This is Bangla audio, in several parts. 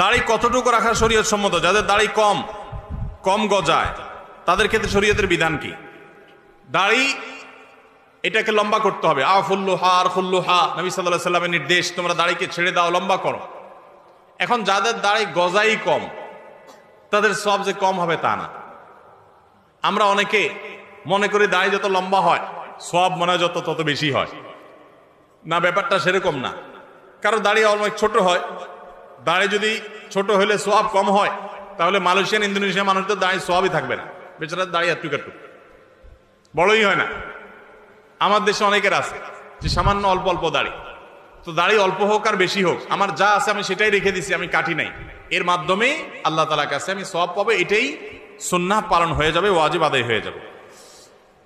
দাড়ি কতটুকু রাখা শরীয়ত সম্মত? যাদের দাড়ি কম কম গজায়, তাদের ক্ষেত্রে শরীয়তের বিধান কি? দাড়ি, এটাকে লম্বা করতে হবে। আফুল্লু হা, আর ফুল্লু হা, নবী সাল্লাহ সাল্লামের নির্দেশ, তোমরা দাড়িকে ছেড়ে দাও, লম্বা করো। এখন যাদের দাড়ি গজাই কম, তাদের সব যে কম হবে তা না। আমরা অনেকে মনে করি দাড়ি যত লম্বা হয়, সব মনে হয় যত, তত বেশি হয়। না, ব্যাপারটা সেরকম না। কারও দাড়ি অনেক ছোট হয় দাড়ি যদি ছোট হলে সোয়াব কম হয়, তাহলে মালয়েশিয়ান ইন্দোনেশিয়া মানুষদের দাড়ি সোয়াবই থাকবে না। বেচারা দাড়ি একটু একটু বড়ই হয় না। আমার দেশে অনেকের আছে, যে সামান্য অল্প অল্প দাড়ি। তো দাড়ি অল্প হোক আর বেশি হোক, আমার যা আছে আমি সেটাই রেখে দিছি, আমি কাটি নাই। এর মাধ্যমে আল্লাহ তালার কাছে আমি সব পাবো, এটাই সুন্নাহ পালন হয়ে যাবে, ওয়াজিব আদায় হয়ে যাবে।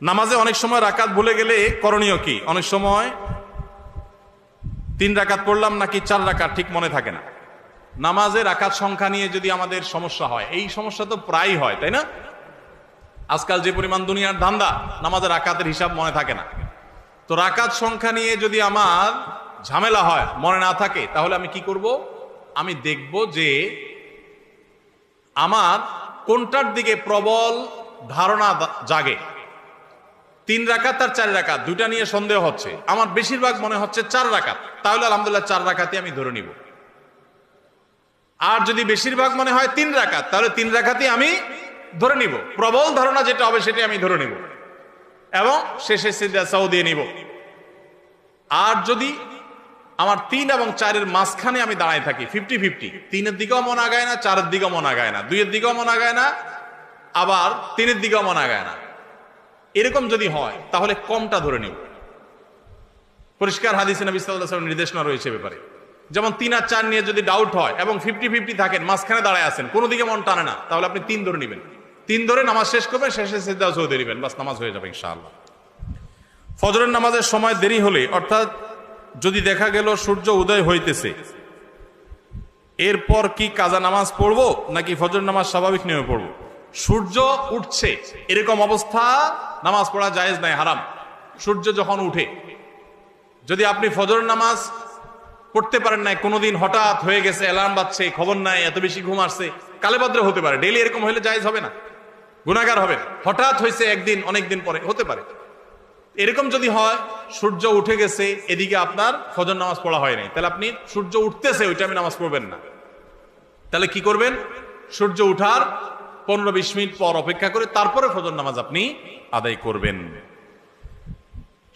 নামাজে অনেক সময় রাকাত ভুলে গেলে করণীয় কি? অনেক সময় তিন রাকাত পড়লাম নাকি চার রাকাত, ঠিক মনে থাকে না। নামাজে রাকাত সংখ্যা নিয়ে যদি আমাদের সমস্যা হয়, এই সমস্যা তো প্রায় হয়, তাই না? আজকাল যে পরিমাণ দুনিয়ার ধান্দা নামাজের রাকাতের হিসাব মনে থাকে না। তো রাকাত সংখ্যা নিয়ে যদি আমার ঝামেলা হয়, মনে না থাকে, তাহলে আমি কি করব? আমি দেখব যে আমার কোনটার দিকে প্রবল ধারণা জাগে। তিন রাকাত আর চার রাকাত, দুইটা নিয়ে সন্দেহ হচ্ছে। আমার বেশিরভাগ মনে হচ্ছে চার রাকাত। তাহলে আলহামদুলিল্লাহ চার রাকাতে আমি ধরে নিব। আর যদি বেশিরভাগ মনে হয় তিন রাকাত, তাহলে তিন রাকাতই আমি ধরে নিব। প্রবল ধারণা যেটা হবে সেটি আমি ধরে নিব। এবং শেষে সিদ্ধাসাও দিয়ে নিব। আর যদি আমার তিন এবং চারের মাঝখানে আমি দাঁড়ায় থাকি ফিফটি ফিফটি তিনের দিকেও মন আগায় না, চারের দিকেও মন আগায় না, দুইয়ের দিকেও মন আগায় না, আবার তিনের দিকেও মন আগায় না। এরকম যদি হয়, তাহলে কমটা ধরে নিব। পরিষ্কার হাদিসে নবী ওয়াসাল্লাম নির্দেশনা রয়েছে ব্যাপারে। যেমন তিন আর চার নিয়ে যদি ডাউট হয় এবং ফিফটি ফিফটি থাকেন, মাঝখানে দাঁড়ায় আছেন কোনো দিকে মন টানে না, তাহলে আপনি তিন ধরে নেবেন। তিন ধরে নামাজ শেষ করবেন, শেষে সিদ্ধা চৌধুরী দিবেন বাস নামাজ হয়ে যাবে ইনশাআল্লাহ। ফজরের নামাজের সময় দেরি হলে, অর্থাৎ যদি দেখা গেল সূর্য উদয় হইতেছে, এরপর কি কাজা নামাজ পড়ব, নাকি ফজর নামাজ স্বাভাবিক নিয়মে পড়ব? সূর্য উঠছে, এরকম অবস্থা, নামাজ পড়া জায়েজ নাই, হারাম। সূর্য যখন উঠে, যদি আপনি ফজর নামাজ পড়তে পারেন নাই, কোনোদিন হঠাৎ হয়ে গেছে অ্যালার্ম বাজছে, খবর নাই, এত বেশি ঘুম আসছে। কালে ভদ্রে হতে পারে ডেইলি এরকম হলে জায়েজ হবে না। গুণাগার হবে হঠাৎ হয়েছে একদিন অনেক দিন পরে, হতে পারে। এরকম যদি হয়, সূর্য উঠে গেছে, এদিকে আপনার ফজর নামাজ পড়া হয় নাই। তাহলে আপনি সূর্য উঠতেছে ওইটা আমি নামাজ পড়বেন না। তাহলে কি করবেন? সূর্য উঠার পনেরো বিশ মিনিট পর অপেক্ষা করে, তারপরে ফজর নামাজ আপনি আদায় করবেন।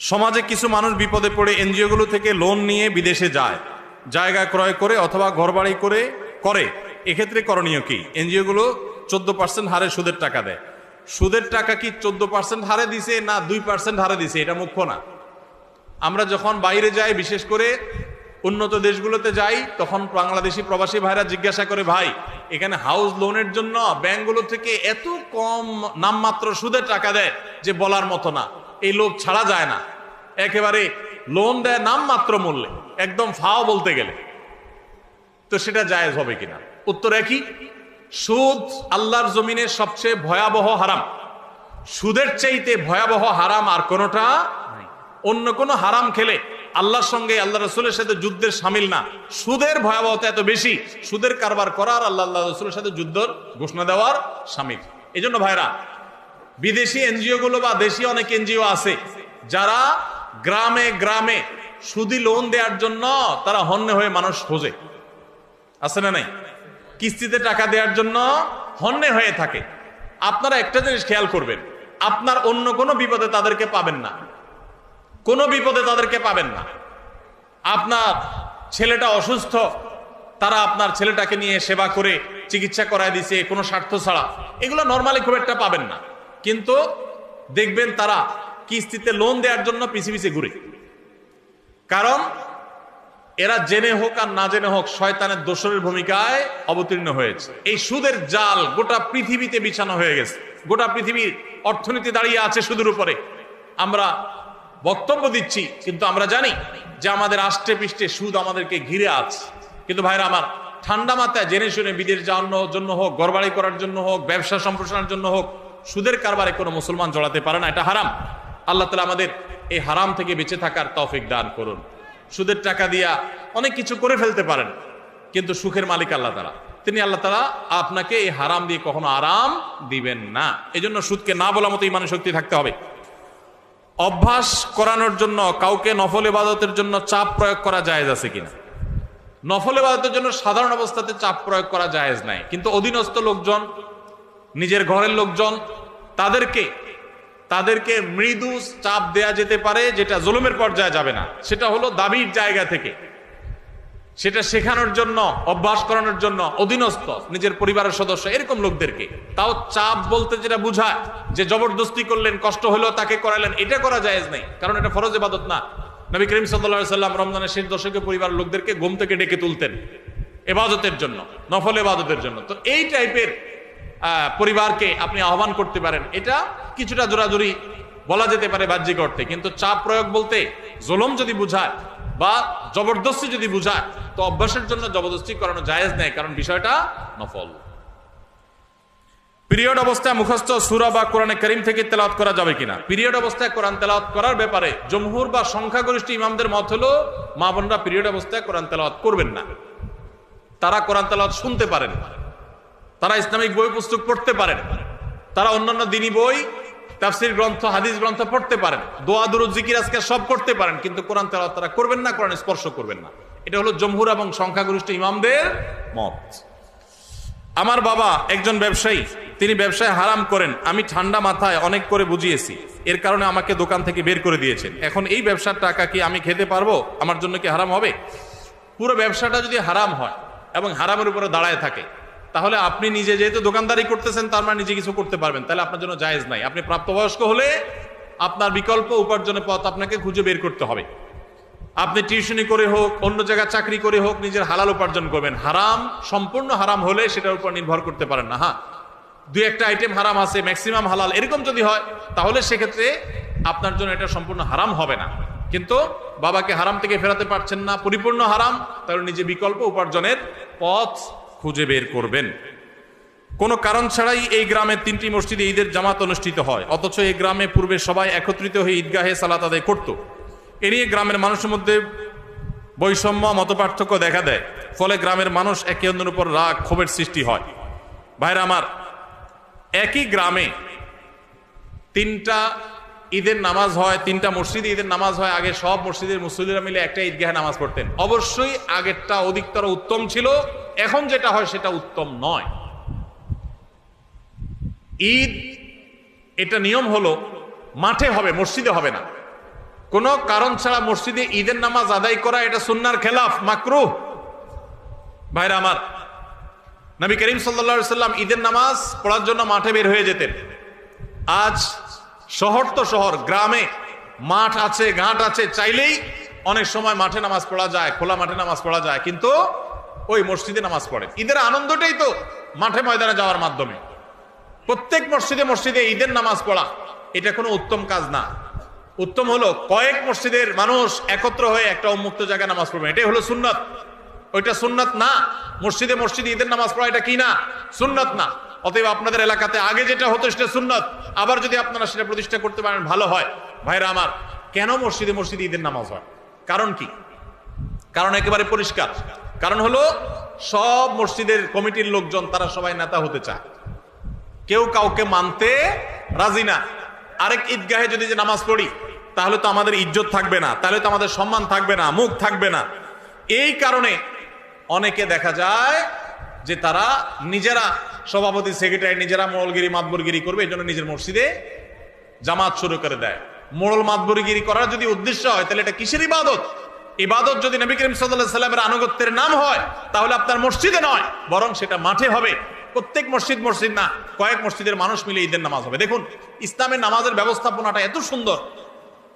সমাজে কিছু মানুষ বিপদে পড়ে এনজিওগুলো থেকে লোন নিয়ে বিদেশে যায়, জায়গা ক্রয় করে অথবা ঘরবাড়ি করে করে। এক্ষেত্রে করণীয় কি? এনজিওগুলো চোদ্দ পার্সেন্ট হারে সুদের টাকা দেয়। সুদের টাকা কি চোদ্দ পার্সেন্ট হারে দিছে না দুই পার্সেন্ট হারে দিছে? এটা মুখ্য না। আমরা যখন বাইরে যাই, বিশেষ করে উন্নত দেশগুলোতে যাই, তখন বাংলাদেশি প্রবাসী ভাইরা জিজ্ঞাসা করে, ভাই, এখানে হাউস লোনের জন্য ব্যাংকগুলো থেকে এত কম নামমাত্র সুদের টাকা দেয় যে বলার মতো না। এই লোক ছাড়া যায় না। একেবারে লোন দেয় নাম মাত্র মূল্যে, একদম ফাও বলতে গেলে। তো সেটা জায়েজ হবে কিনা? উত্তর একই, সুদ আল্লাহর জমিনে সবচেয়ে ভয়াবহ হারাম। সুদের চাইতে ভয়াবহ হারাম আর কোনোটা। অন্য কোনো হারাম খেলে আল্লাহর সঙ্গে আল্লাহ রসুলের সাথে যুদ্ধের সামিল না। সুদের ভয়াবহতা এত বেশি, সুদের কারবার করার আল্লাহ আল্লাহ রসুলের সাথে যুদ্ধর ঘোষণা দেওয়ার সামিল। এই ভাইরা বিদেশি এনজিও গুলো বা দেশি অনেক এনজিও আছে, যারা গ্রামে গ্রামে সুদি লোন দেওয়ার জন্য তারা হন্যে হয়ে মানুষ খোঁজে। আছে না নাই? কিস্তিতে টাকা দেওয়ার জন্য হন্যে হয়ে থাকে। আপনারা একটা জিনিস খেয়াল করবেন, আপনার অন্য কোনো বিপদে তাদেরকে পাবেন না। কোনো বিপদে তাদেরকে পাবেন না। আপনার ছেলেটা অসুস্থ, তারা আপনার ছেলেটাকে নিয়ে সেবা করে চিকিৎসা করায় দিছে, কোনো স্বার্থ ছাড়া। এগুলো নর্মালি খুব একটা পাবেন না। কিন্তু দেখবেন তারা কিস্তিতে লোন দেওয়ার জন্য পিছিয়ে পিছিয়ে ঘুরে। কারণ এরা জেনে হোক আর না জেনে হোক শয়তানের দোসরের ভূমিকায় অবতীর্ণ হয়েছে। এই সুদের জাল গোটা পৃথিবীতে বিছানো হয়ে গেছে। গোটা পৃথিবীর অর্থনীতি দাঁড়িয়ে আছে সুদের উপরে। আমরা বক্তব্য দিচ্ছি, কিন্তু আমরা জানি যে আমাদের আষ্টে পৃষ্ঠে সুদ আমাদেরকে ঘিরে আছে। কিন্তু ভাইরা আমার, ঠান্ডা মাথায় জেনে শুনে বিদেশ যাওয়ার জন্য হোক গড়বাড়ি করার জন্য হোক, ব্যবসা সম্প্রসারণের জন্য হোক সুদের কারবারে কোনো মুসলমান জড়াতে পারে না, এটা হারাম। আল্লাহ তালা আমাদের এই হারাম থেকে বেঁচে থাকার তৌফিক দান করুন। সুদের টাকা দিয়া অনেক কিছু করে ফেলতে পারেন, কিন্তু সুখের মালিক আল্লাহ তালা তিনি আল্লাহ তালা আপনাকে এই হারাম দিয়ে কখনো আরাম দিবেন না। এই জন্য সুদকে না বলা মতো ইমানের শক্তি থাকতে হবে। অভ্যাস করানোর জন্য কাউকে নফল ইবাদতের জন্য চাপ প্রয়োগ করা জায়েজ আছে কিনা? নফল ইবাদতের জন্য সাধারণ অবস্থাতে চাপ প্রয়োগ করা জায়েজ নাই। কিন্তু অধীনস্থ লোকজন নিজের ঘরের লোকজন, তাদেরকে তাদেরকে মৃদু চাপ দেয়া যেতে পারে, যেটা জুলুমের পর্যায়ে যাবে না। সেটা হলো দাবির জায়গা থেকে। সেটা শেখানোর জন্য, অভ্যাস করানোর জন্য অধীনস্থ নিজের পরিবারের সদস্য, এরকম লোকদেরকে। তাও চাপ বলতে যেটা বুঝায়, যে জবরদস্তি করলেন, কষ্ট হলো তাকে করালেন, এটা করা জায়েজ নেই, কারণ এটা ফরজ ইবাদত না। নবী করিম সাল্লা সাল্লাম রমজানের শেষ দশকে পরিবারের লোকদেরকে ঘুম থেকে ডেকে তুলতেন, এবাদতের জন্য, নফল এবাদতের জন্য। তো এই টাইপের পরিবারকে আপনি আহ্বান করতে পারেন। এটা কিছুটা জোরাজুরি বলা যেতে পারে বাহ্যিক অর্থে। কিন্তু চাপ প্রয়োগ বলতে জোলম যদি বুঝায় বা জবরদস্তি যদি বুঝায়, তো অভ্যাসের জন্য জবরদস্তি করানো জায়েজ নেই, কারণ বিষয়টা নফল। পিরিয়ড অবস্থায় মুখস্থ সুরা বা কোরআনে করিম থেকে তেলাওয়াত করা যাবে কিনা? পিরিয়ড অবস্থায় কোরআন তেলাওয়াত করার ব্যাপারে জমহুর বা সংখ্যাগরিষ্ঠ ইমামদের মত হলো, মা বোনরা পিরিয়ড অবস্থায় কোরআন তেলাওয়াত করবেন না। তারা কোরআন তেলাওয়াত শুনতে পারেন। তারা ইসলামিক বই পুস্তক পড়তে পারেন। তারা অন্যান্য দিনী বই, তাফসির গ্রন্থ, হাদিস গ্রন্থ পড়তে পারেন। দোয়া, দুরুদ, জিকির আজকে সব করতে পারেন, কিন্তু কোরআন তেলাওয়াত তারা করবেন না, কোরআন স্পর্শ করবেন না। এটা হলো জমহুর এবং সংখ্যাগরিষ্ঠ ইমামদের মত। আমার বাবা একজন ব্যবসায়ী, তিনি ব্যবসায় হারাম করেন। আমি ঠান্ডা মাথায় অনেক করে বুঝিয়েছি। এর কারণে আমাকে দোকান থেকে বের করে দিয়েছেন। এখন এই ব্যবসার টাকা কি আমি খেতে পারব? আমার জন্য কি হারাম হবে? পুরো ব্যবসাটা যদি হারাম হয় এবং হারামের উপরে দাঁড়ায় থাকে তাহলে আপনি নিজে যেহেতু দোকানদারি করতেছেন, তার মানে নিজে কিছু করতে পারবেন। তাহলে আপনার জন্য জায়েজ নাই। আপনি প্রাপ্তবয়স্ক হলে আপনার বিকল্প উপার্জনের পথ আপনাকে খুঁজে বের করতে হবে। আপনি টিউশনি করে হোক, অন্য জায়গায় চাকরি করে হোক, নিজের হালাল উপার্জন করবেন। হারাম, সম্পূর্ণ হারাম হলে সেটার উপর নির্ভর করতে পারেন না। হ্যাঁ দুই একটা আইটেম হারাম আছে ম্যাক্সিমাম হালাল, এরকম যদি হয়, তাহলে সেক্ষেত্রে আপনার জন্য এটা সম্পূর্ণ হারাম হবে না। কিন্তু বাবাকে হারাম থেকে ফেরাতে পারছেন না, পরিপূর্ণ হারাম, তাহলে নিজে বিকল্প উপার্জনের পথ খুঁজে বের করবেন। কোনো কারণ ছাড়াই এই গ্রামের তিনটি মসজিদে ঈদের জামাত অনুষ্ঠিত হয়, অথচ এই গ্রামে পূর্বে সবাই একত্রিত হয়ে ঈদগাহে সালাত আদায় করত। এ নিয়ে গ্রামের মানুষের মধ্যে বৈষম্য, মতপার্থক্য দেখা দেয়। ফলে গ্রামের মানুষ একে অন্যের উপর রাগ, ক্ষোভের সৃষ্টি হয়। ভাইরা আমার, একই গ্রামে তিনটা ঈদের নামাজ হয়, তিনটা মসজিদে ঈদের নামাজ হয়, আগে সব মসজিদের মুসলিরা মিলে একটা ঈদগাহে নামাজ পড়তেন। অবশ্যই আগেরটা অধিকতর উত্তম ছিল এখন যেটা হয় সেটা উত্তম নয়। ঈদ, এটা নিয়ম হলো মাঠে হবে, মসজিদে হবে না। কোনো কারণ ছাড়া মসজিদে ঈদের নামাজ আদায় করা, এটা সুন্নার খেলাফ মাকরু ভাইরা আমার, নবী করিম সাল্লা সাল্লাম ঈদের নামাজ পড়ার জন্য মাঠে বের হয়ে যেতেন। আজ শহর তো শহর, গ্রামে মাঠ আছে, ঘাট আছে, চাইলেই অনেক সময় মাঠে নামাজ পড়া যায়, খোলা মাঠে নামাজ পড়া যায়, কিন্তু ওই মসজিদে নামাজ পড়ে। ঈদের আনন্দটাই তো মাঠে ময়দানে যাওয়ার মাধ্যমে। প্রত্যেক মসজিদে মসজিদে ঈদের নামাজ পড়া, এটা কোনো উত্তম কাজ না। উত্তম হলো কয়েক মসজিদের মানুষ একত্র হয়ে একটা উন্মুক্ত জায়গায় নামাজ পড়বে। এটাই হলো সুন্নত। ওইটা সুন্নত না। মসজিদে মসজিদে ঈদের নামাজ পড়া, এটা কি না? সুন্নত না। অতএব আপনাদের এলাকাতে আগে যেটা হতো সেটা সুন্নত। আবার যদি আপনারা সেটা প্রতিষ্ঠা করতে পারেন, ভালো হয়। ভাইরা আমার, কেন মসজিদে মসজিদে ঈদের নামাজ হয়? কারণ কি? কারণ একেবারে পরিষ্কার। কারণ হলো, সব মসজিদের কমিটির লোকজন, তারা সবাই নেতা হতে চায়। কেউ কাউকে মানতে রাজি না। আরেক ঈদগাহে যদি যে নামাজ পড়ি, তাহলে তো আমাদের ইজ্জত থাকবে না, তাহলে তো আমাদের সম্মান থাকবে না, মুখ থাকবে না। এই কারণে অনেকে দেখা যায় যে তারা নিজেরা সভাপতি, সেক্রেটারি, নিজেরা মোড়লগিরি মাতবরগিরি করবে এই জন্য নিজের মসজিদে জামাত শুরু করে দেয়। মোড়ল মাতবরগিরি করার যদি উদ্দেশ্য হয়, তাহলে এটা কিসের ইবাদত? ইবাদত যদি নবী করিম সাল্লাহ সাল্লামের আনুগত্যের নাম হয়, তাহলে আপনার মসজিদে নয়, বরং সেটা মাঠে হবে। প্রত্যেক মসজিদ মসজিদ না, কয়েক মসজিদের মানুষ মিলে ঈদের নামাজ হবে। দেখুন, ইসলামের নামাজের ব্যবস্থাপনাটা এত সুন্দর।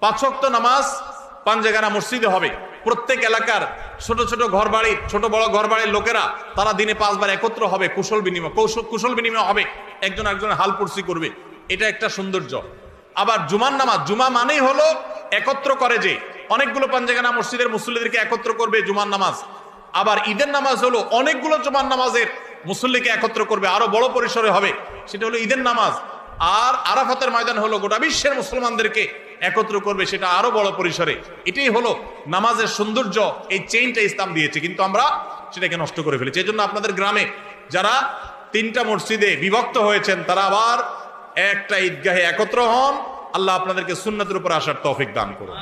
পাঁচক্ত নামাজ পাঞ্জেগানা মসজিদে হবে। প্রত্যেক এলাকার ছোট ছোট ঘর বাড়ির ছোট বড় ঘর বাড়ির লোকেরা, তারা দিনে পাঁচবার একত্র হবে, কুশল বিনিময়, কৌশল, কুশল বিনিময় হবে। একজন একজন হাল পুরসি করবে। এটা একটা সৌন্দর্য। আবার জুমার নামাজ, জুমা মানেই হলো একত্র করে যে অনেকগুলো পাঞ্জেগানা মসজিদের মুসল্লিদেরকে একত্র করবে জুমার নামাজ। আবার ঈদের নামাজ হলো অনেকগুলো জুমার নামাজের মুসল্লিকে একত্র করবে, আরও বড় পরিসরে হবে। সেটা হলো ঈদের নামাজ। আর আরাফাতের ময়দান হলো গোটা বিশ্বের মুসলমানদেরকে একত্র করবে, সেটা আরও বড় পরিসরে। এটাই হলো নামাজের সৌন্দর্য, এই চেইনটা ইসলাম দিয়েছে। কিন্তু আমরা সেটাকে নষ্ট করে ফেলেছি। এই জন্য আপনাদের গ্রামে যারা তিনটা মসজিদে বিভক্ত হয়েছেন, তারা আবার একটা ঈদগাহে একত্র হন। আল্লাহ আপনাদেরকে সুন্নাতের উপর আসার তৌফিক দান করুন।